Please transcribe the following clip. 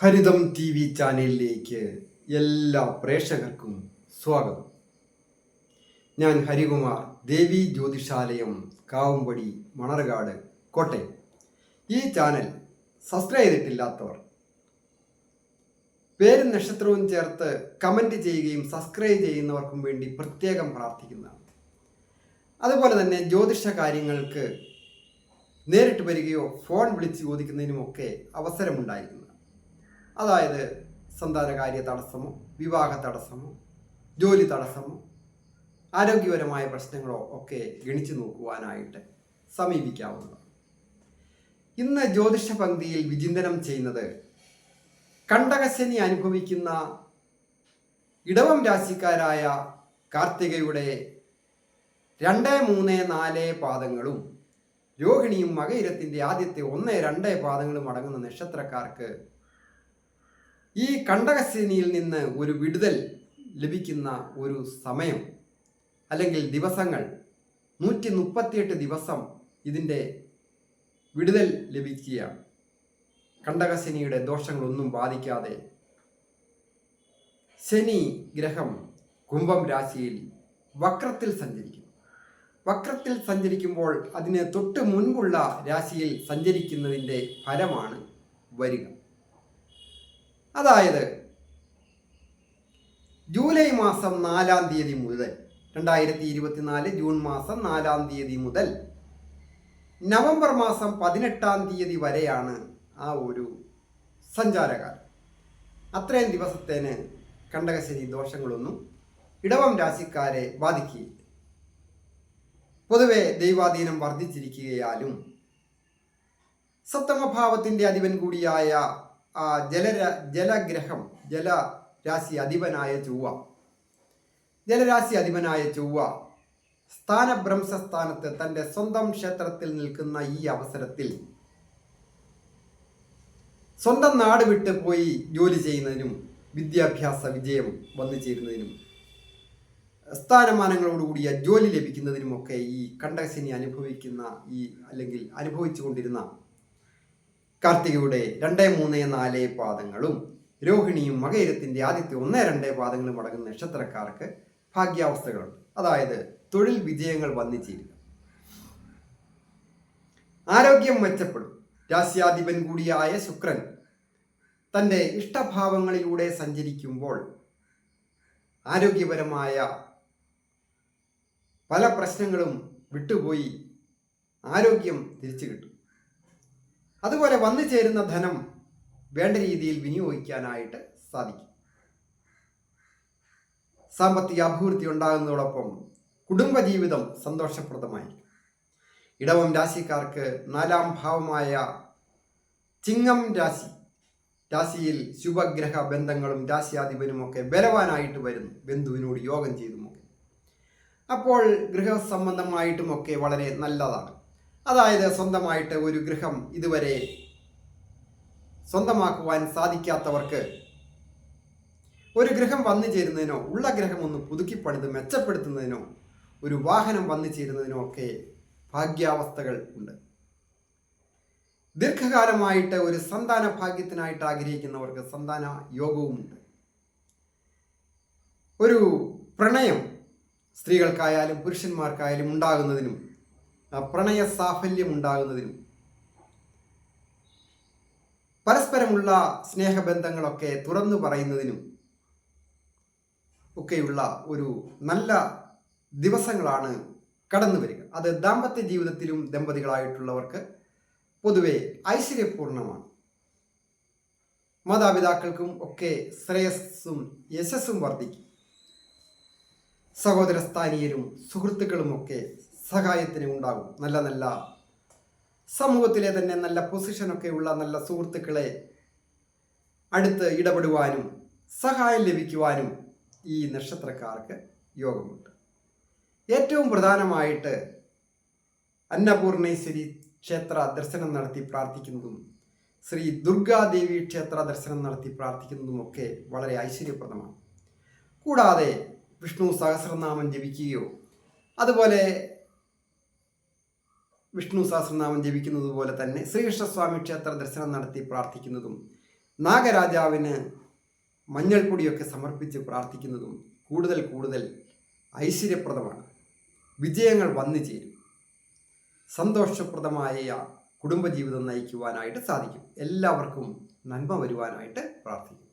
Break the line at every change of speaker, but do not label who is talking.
ഹരിതം T V ചാനലിലേക്ക് എല്ലാ പ്രേക്ഷകർക്കും സ്വാഗതം. ഞാൻ ഹരികുമാർ ദേവി ജ്യോതിഷാലയം കാവുംപടി മണർകാട് കോട്ടയം. ഈ ചാനൽ സബ്സ്ക്രൈബ് ചെയ്തിട്ടില്ലാത്തവർ പേരും നക്ഷത്രവും ചേർത്ത് കമന്റ് ചെയ്യുകയും സബ്സ്ക്രൈബ് ചെയ്യുന്നവർക്കും വേണ്ടി പ്രത്യേകം പ്രാർത്ഥിക്കുന്നതാണ്. അതുപോലെ തന്നെ ജ്യോതിഷ കാര്യങ്ങൾക്ക് നേരിട്ട് വരികയോ ഫോൺ വിളിച്ച് ചോദിക്കുന്നതിനുമൊക്കെ അവസരമുണ്ടായിരിക്കുന്നത് അതായത് സന്താനകാര്യ തടസ്സമോ വിവാഹ തടസ്സമോ ജോലി തടസ്സമോ ആരോഗ്യപരമായ പ്രശ്നങ്ങളോ ഒക്കെ ഗണിച്ചു നോക്കുവാനായിട്ട് സമീപിക്കാവുന്നതാണ്. ഇന്ന് ജ്യോതിഷ പങ്ക്തിയിൽ വിചിന്തനം ചെയ്യുന്നത് കണ്ടകശനി അനുഭവിക്കുന്ന ഇടവം രാശിക്കാരായ കാർത്തികയുടെ രണ്ട് മൂന്ന് നാല് പാദങ്ങളും രോഹിണിയും മകയിരത്തിന്റെ ആദ്യത്തെ ഒന്ന് രണ്ട് പാദങ്ങളും അടങ്ങുന്ന നക്ഷത്രക്കാർക്ക് ഈ കണ്ടകശനിയിൽ നിന്ന് ഒരു വിടുതൽ ലഭിക്കുന്ന ഒരു സമയം അല്ലെങ്കിൽ ദിവസങ്ങൾ നൂറ്റി മുപ്പത്തിയെട്ട് ദിവസം ഇതിന്റെ വിടുതൽ ലഭിക്കുകയാണ്. കണ്ടകശനിയുടെ ദോഷങ്ങളൊന്നും ബാധിക്കാതെ ശനി ഗ്രഹം കുംഭം രാശിയിൽ വക്രത്തിൽ സഞ്ചരിക്കും വക്രത്തിൽ സഞ്ചരിക്കുമ്പോൾ അതിന് തൊട്ട് മുൻപുള്ള രാശിയിൽ സഞ്ചരിക്കുന്നതിന്റെ ഫലമാണ് വരിക. അതായത് ജൂലൈ മാസം നാലാം തീയതി മുതൽ രണ്ടായിരത്തി ഇരുപത്തിനാല് ജൂൺ മാസം നാലാം തീയതി മുതൽ നവംബർ മാസം പതിനെട്ടാം തീയതി വരെയാണ് ആ ഒരു സഞ്ചാരകാലം. അത്രയും ദിവസത്തേന് കണ്ടകശനി ദോഷങ്ങളൊന്നും ഇടവം രാശിക്കാരെ ബാധിക്കുകയില്ല. പൊതുവെ ദൈവാധീനം വർദ്ധിച്ചിരിക്കുകയാലും സപ്തമഭാവത്തിന്റെ അധിപൻ കൂടിയായ ജലര ജലഗ്രഹം ജല രാശി അധിപനായ ചൊവ്വ. ജലരാശി അധിപനായ ചൊവ്വ സ്ഥാനഭ്രംശസ്ഥാനത്ത് തന്റെ സ്വന്തം ക്ഷേത്രത്തിൽ നിൽക്കുന്ന ഈ അവസരത്തിൽ സ്വന്തം നാട് വിട്ട് പോയി ജോലി ചെയ്യുന്നതിനും വിദ്യാഭ്യാസ വിജയം വന്നു ചേരുന്നതിനും സ്ഥാനമാനങ്ങളോടുകൂടിയ ജോലി ലഭിക്കുന്നതിനുമൊക്കെ ഈ കണ്ടകശനി അനുഭവിക്കുന്ന ഈ അല്ലെങ്കിൽ അനുഭവിച്ചു കൊണ്ടിരുന്ന കാർത്തികയുടെ രണ്ട് മൂന്ന് നാല് പാദങ്ങളും രോഹിണിയും മകയിരത്തിന്റെ ആദ്യത്തെ ഒന്ന് രണ്ട് പാദങ്ങളും അടങ്ങുന്ന നക്ഷത്രക്കാർക്ക് ഭാഗ്യാവസ്ഥകളുണ്ട്. അതായത് തൊഴിൽ വിജയങ്ങൾ വന്നു ചേരുക ആരോഗ്യം മെച്ചപ്പെടും. രാശ്യാധിപൻ കൂടിയായ ശുക്രൻ തന്റെ ഇഷ്ടഭാവങ്ങളിലൂടെ സഞ്ചരിക്കുമ്പോൾ ആരോഗ്യപരമായ പല പ്രശ്നങ്ങളും വിട്ടുപോയി ആരോഗ്യം തിരിച്ചു കിട്ടും. അതുപോലെ വന്നു ചേരുന്ന ധനം വേണ്ട രീതിയിൽ വിനിയോഗിക്കാനായിട്ട് സാധിക്കും. സാമ്പത്തിക അഭിവൃദ്ധി ഉണ്ടാകുന്നതോടൊപ്പം കുടുംബജീവിതം സന്തോഷപ്രദമായി ഇടവം രാശിക്കാർക്ക് നാലാം ഭാവമായ ചിങ്ങം രാശി രാശിയിൽ ശുഭഗ്രഹ ബന്ധങ്ങളും രാശിയാധിപനുമൊക്കെ ബലവാനായിട്ട് വരുന്നു. ബന്ധുവിനോട് യോഗം ചെയ്തുമൊക്കെ. അപ്പോൾ ഗൃഹസംബന്ധമായിട്ടുമൊക്കെ വളരെ നല്ലതാണ്. അതായത് സ്വന്തമായിട്ട് ഒരു ഗൃഹം ഇതുവരെ സ്വന്തമാക്കുവാൻ സാധിക്കാത്തവർക്ക് ഒരു ഗൃഹം വന്നു ചേരുന്നതിനോ ഉള്ള ഗ്രഹം ഒന്ന് പുതുക്കിപ്പണിത് മെച്ചപ്പെടുത്തുന്നതിനോ ഒരു വാഹനം വന്നു ചേരുന്നതിനോ ഒക്കെ ഭാഗ്യാവസ്ഥകൾ ഉണ്ട്. ദീർഘകാലമായിട്ട് ഒരു സന്താന ഭാഗ്യത്തിനായിട്ട് ആഗ്രഹിക്കുന്നവർക്ക് സന്താന യോഗവുമുണ്ട് ഒരു പ്രണയം സ്ത്രീകൾക്കായാലും പുരുഷന്മാർക്കായാലും ഉണ്ടാകുന്നതിനും പ്രണയ സാഫല്യം ഉണ്ടാകുന്നതിനും പരസ്പരമുള്ള സ്നേഹബന്ധങ്ങളൊക്കെ തുറന്നു പറയുന്നതിനും ഒക്കെയുള്ള ഒരു നല്ല ദിവസങ്ങളാണ് കടന്നു വരിക. അത് ദാമ്പത്യ ജീവിതത്തിലും ദമ്പതികളായിട്ടുള്ളവർക്ക് പൊതുവെ ഐശ്വര്യപൂർണമാണ്. മാതാപിതാക്കൾക്കും ഒക്കെ ശ്രേയസ്സും യശസ്സും വർദ്ധിക്കും. സഹോദരസ്ഥാനീയരും സുഹൃത്തുക്കളുമൊക്കെ സഹായത്തിന് ഉണ്ടാകും. നല്ല നല്ല സമൂഹത്തിലെ തന്നെ നല്ല പൊസിഷനൊക്കെ ഉള്ള നല്ല സുഹൃത്തുക്കളെ അടുത്ത് ഇടപെടുവാനും സഹായം ലഭിക്കുവാനും ഈ നക്ഷത്രക്കാർക്ക് യോഗമുണ്ട്. ഏറ്റവും പ്രധാനമായിട്ട് അന്നപൂർണേശ്വരി ക്ഷേത്ര ദർശനം നടത്തി പ്രാർത്ഥിക്കുന്നതും ശ്രീ ദുർഗാദേവി ക്ഷേത്ര ദർശനം നടത്തി പ്രാർത്ഥിക്കുന്നതുമൊക്കെ വളരെ ഐശ്വര്യപ്രദമാണ്. കൂടാതെ വിഷ്ണു സഹസ്രനാമം ജപിക്കുകയോ അതുപോലെ വിഷ്ണു സഹസ്രനാമം ജപിക്കുന്നത് പോലെ തന്നെ ശ്രീകൃഷ്ണസ്വാമി ക്ഷേത്ര ദർശനം നടത്തി പ്രാർത്ഥിക്കുന്നതും നാഗരാജാവിന് മഞ്ഞൾപ്പൊടിയൊക്കെ സമർപ്പിച്ച് പ്രാർത്ഥിക്കുന്നതും കൂടുതൽ കൂടുതൽ ഐശ്വര്യപ്രദമാണ്. വിജയങ്ങൾ വന്നു ചേരും. സന്തോഷപ്രദമായ കുടുംബജീവിതം നയിക്കുവാനായിട്ട് സാധിക്കും. എല്ലാവർക്കും നന്മ വരുവാനായിട്ട് പ്രാർത്ഥിക്കും